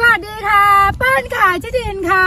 สวัสดีค่ะเปิ้ลขายที่ดินค่ะ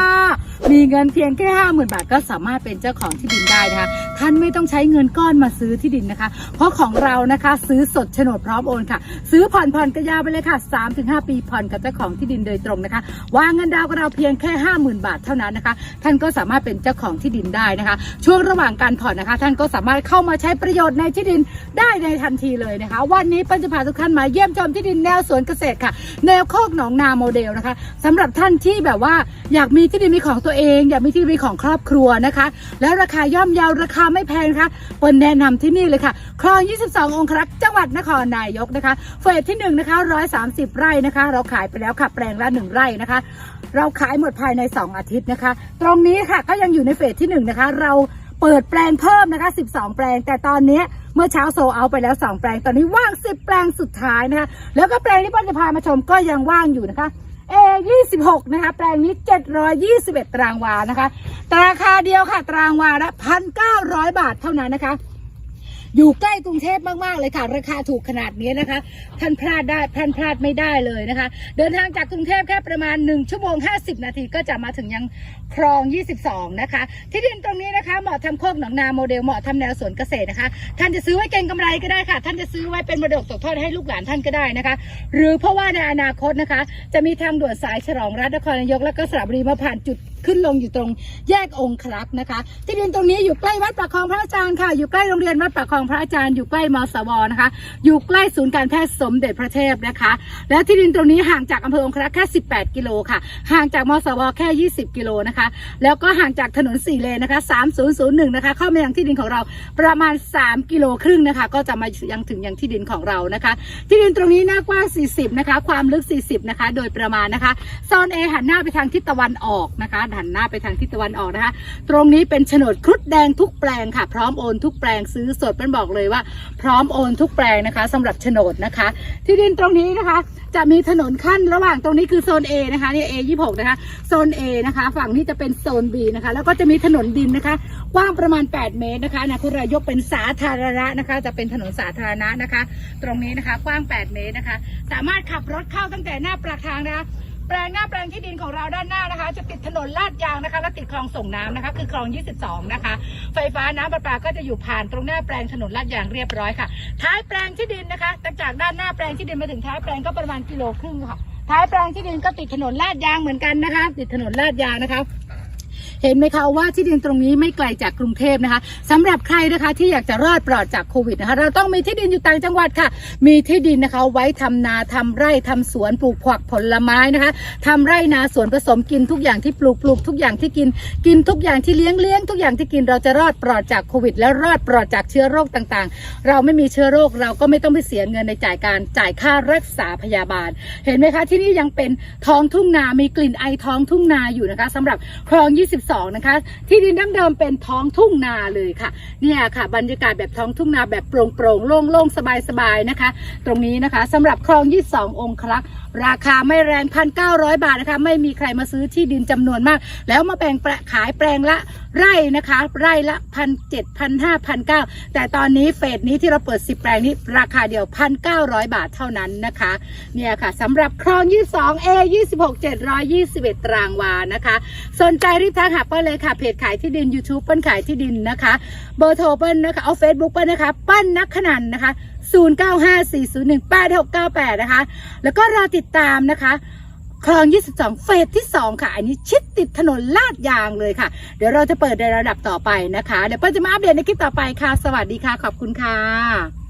มีเงินเพียงแค่ห้าหมื่นบาทก็สามารถเป็นเจ้าของที่ดินได้นะคะ ท่านไม่ต้องใช้เงินก้อนมาซื้อที่ดินนะคะ เพราะของเรานะคะซื้อสดโฉนดพร้อมโอนค่ะ ซื้อผ่อนผ่อนกระยาวไปเลยค่ะ 3-5 ปีผ่อนกับเจ้าของที่ดินโดยตรงนะคะ วางเงินดาวน์กับเราเพียงแค่ 50,000 บาทเท่านั้นนะคะ ท่านก็สามารถเป็นเจ้าของที่ดินได้นะคะ ช่วงระหว่างการผ่อนนะคะ ท่านก็สามารถเข้ามาใช้ประโยชน์ในที่ดินได้ในทันทีเลยนะคะ วันนี้เปิ้ลจะพาทุกท่านมาเยี่ยมชมที่ดินแนวสวนเกษตรค่ะ แนวโคกหนองนาโมเดลนะคะสำหรับท่านที่แบบว่าอยากมีที่ดินมีของตัวเอง อยากมีที่ดินมีของครอบครัวนะคะ แล้วราคาย่อมเยาวราคาไม่แพงนะคะเปิ้ลแนะนำที่นี่เลยค่ะคลอง 22 องครักษ์จังหวัดนครนายกนะคะเฟสที่1นะคะ130 ไร่นะคะ เราขายไปแล้วค่ะแปลงละ 1 ไร่นะคะ เราขายหมดภายใน 2 อาทิตย์นะคะ ตรงนี้ค่ะก็ยังอยู่ในเฟสที่1นะคะเราเปิดแปลงเพิ่มนะคะ 12 แปลง แต่ตอนนี้เมื่อเช้าโซเอาไปแล้ว 2 แปลง ตอนนี้ว่าง 10 แปลงสุดท้ายนะคะ แล้วก็แปลงที่ป้าจะพามาชมก็ยังว่างอยู่นะคะ เอ26นะคะแปลงนี้ 721 ตารางวานะคะ ราคาเดียวค่ะ ตารางวาละ1,900 บาทเท่านั้นนะคะ อยู่ใกล้กรุงเทพมากๆเลยค่ะ ราคาถูกขนาดนี้นะคะ ท่านพลาดได้ท่านพลาดไม่ได้เลยนะคะ เดินทางจากกรุงเทพแค่ประมาณ 1 ชั่วโมง 50 นาทีก็จะมาถึงยังคลอง 22 นะคะ ที่ดินตรงนี้นะคะเหมาะทำโคกหนองนาโมเดลเหมาะทำแนวสวนเกษตรนะคะ ท่านจะซื้อไว้เก็งกำไรก็ได้ค่ะ ท่านจะซื้อไว้เป็นมรดกตกทอดให้ลูกหลานท่านก็ได้นะคะ หรือเพราะว่าในอนาคตนะคะ จะมีทางด่วนสายฉลองรัฐนครนายกและก็สระบุรีมาผ่านจุด ขึ้นลงอยู่ตรงแยกองคลักษ์นะคะ ที่ดินตรงนี้อยู่ใกล้วัดปากคองพระอาจารย์ค่ะ อยู่ใกล้โรงเรียนวัดปากคองพระอาจารย์ อยู่ใกล้มสวนะคะ อยู่ใกล้ศูนย์การแพทย์สมเด็จพระเทพนะคะ และที่ดินตรงนี้ห่างจากอำเภอองคลักษ์แค่ 18 กิโลค่ะ ห่างจากมสวแค่ 20 กิโลนะคะ แล้วก็ห่างจากถนนสี่เลนนะคะ 3001 นะคะ เข้ามายังที่ดินของเราประมาณ 3 กิโลครึ่งนะคะ ก็จะมายังถึงยังที่ดินของเรานะคะ ที่ดินตรงนี้หน้ากว้าง 40 นะคะ ความลึก 40 นะคะ โดยประมาณนะคะโซน A หันหน้าไปทางทิศตะวันออกนะคะหันหน้าไปทางทิศตะวันออกนะคะ ตรงนี้เป็นโฉนดครุฑแดงทุกแปลงค่ะ พร้อมโอนทุกแปลงซื้อสดเป็นบอกเลยว่า พร้อมโอนทุกแปลงนะคะสำหรับโฉนดนะคะ ที่ดินตรงนี้นะคะ จะมีถนนขั้นระหว่างตรงนี้คือโซน A นะคะเนี่ A 26นะคะโซน A นะคะ ฝั่งนี้จะเป็นโซน B นะคะ แล้วก็จะมีถนนดินนะคะ กว้างประมาณ 8 เมตรนะคะนะคุณรายกเป็นสาธารณะนะคะ จะเป็นถนนสาธารณะนะคะ ตรงนี้นะคะกว้าง 8 เมตรนะคะ สามารถขับรถเข้าตั้งแต่หน้าปากทางนะคะ แปลงหน้าแปลงที่ดินของเราด้านหน้านะคะ จะติดถนนลาดยางนะคะ และติดคลองส่งน้ำนะคะ คือคลอง 22 นะคะ ไฟฟ้าน้ำประปาก็จะอยู่ผ่านตรงหน้าแปลงถนนลาดยางเรียบร้อยค่ะ ท้ายแปลงที่ดินนะคะตั้งจากด้านหน้าแปลงที่ดินมาถึงท้ายแปลงก็ประมาณกิโลครึ่งค่ะท้ายแปลงที่ดินก็ติดถนนลาดยางเหมือนกันนะคะ ติดถนนลาดยางนะคะ เห็นไหมคะว่าที่ดินตรงนี้ไม่ไกลจากกรุงเทพนะคะสำหรับใครนะคะที่อยากจะรอดปลอดจากโควิดนะคะ เราต้องมีที่ดินอยู่ต่างจังหวัดค่ะ มีที่ดินนะคะไว้ทำนาทำไร่ทำสวนปลูกผักผลไม้นะคะทำไร่นาสวนผสมกินทุกอย่างที่ปลูกปลูกทุกอย่างที่กินกินทุกอย่างที่เลี้ยงเลี้ยงทุกอย่างที่กินเราจะรอดปลอดจากโควิด และรอดปลอดจากเชื้อโรคต่างๆ เราไม่มีเชื้อโรคเราก็ไม่ต้องไปเสียเงินในจ่ายการจ่ายค่ารักษาพยาบาล เห็นไหมคะที่นี่ยังเป็นท้องทุ่งนา มีกลิ่นไอท้องทุ่งนาอยู่นะคะสำหรับคลอง 22นะคะ ที่ดินดั้งเดิมเป็นท้องทุ่งนาเลยค่ะ เนี่ยค่ะ บรรยากาศแบบท้องทุ่งนาแบบโปร่งโปร่งโล่งโล่งสบายสบายๆนะคะ ตรงนี้นะคะสำหรับคลอง 22 องคลักษ์ราคาไม่แรงพันเก้าร้อยบาทนะคะ ไม่มีใครมาซื้อที่ดินจำนวนมาก แล้วมาแบ่งปขายแปลงละไร่นะคะ ไร่ละพันเจ็ดพันห้าพันเก้าแต่ตอนนี้เฟสนี้ที่เราเปิด10แปลงนี้ราคาเดียวพันเก้าร้อยบาทเท่านั้นนะคะ เนี่ยค่ะสำหรับคลอง 22 A 26 721 ตรางวานะคะ สนใจรีบทักหาเปิ้ลเลยค่ะเพจขายที่ดิน YouTube เปิ้ลขายที่ดินนะคะ เบอร์โทรเปิ้ลนะคะเอาเฟซบุ๊กเปิ้ลนะคะเปิ้ลนักขนันนะคะ 0954018698 นะคะ แล้วก็รอติดตามนะคะคลอง 22 เฟสที่ 2 ค่ะ อันนี้ชิดติดถนนลาดยางเลยค่ะ เดี๋ยวเราจะเปิดในระดับต่อไปนะคะ เดี๋ยวเปิ้ลจะมาอัปเดตในคลิปต่อไปค่ะ สวัสดีค่ะ ขอบคุณค่ะ